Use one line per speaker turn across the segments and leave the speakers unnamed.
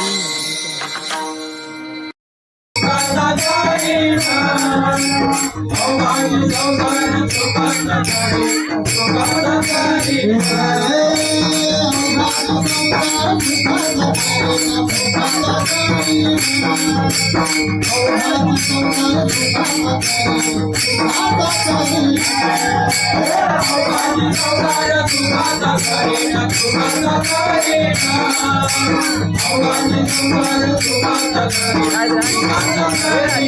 Oh, I'm so glad you're
Where
are you?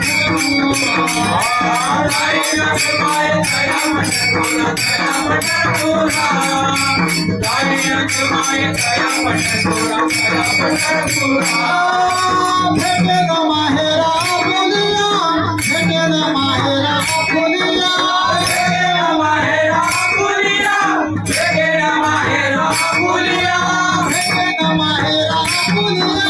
माहेरा बोलिया भेटेन माहेरा बोलिया
माहेरा बोलिया भेटेन माहेरा बोलिया
भेटेन माहेरा बोलिया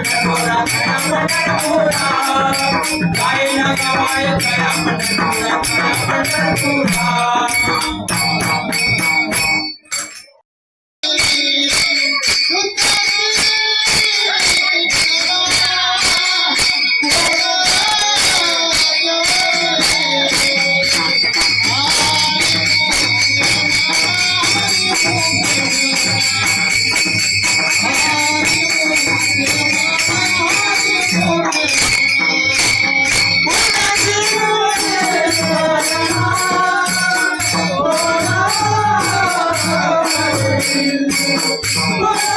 पूरा Bye.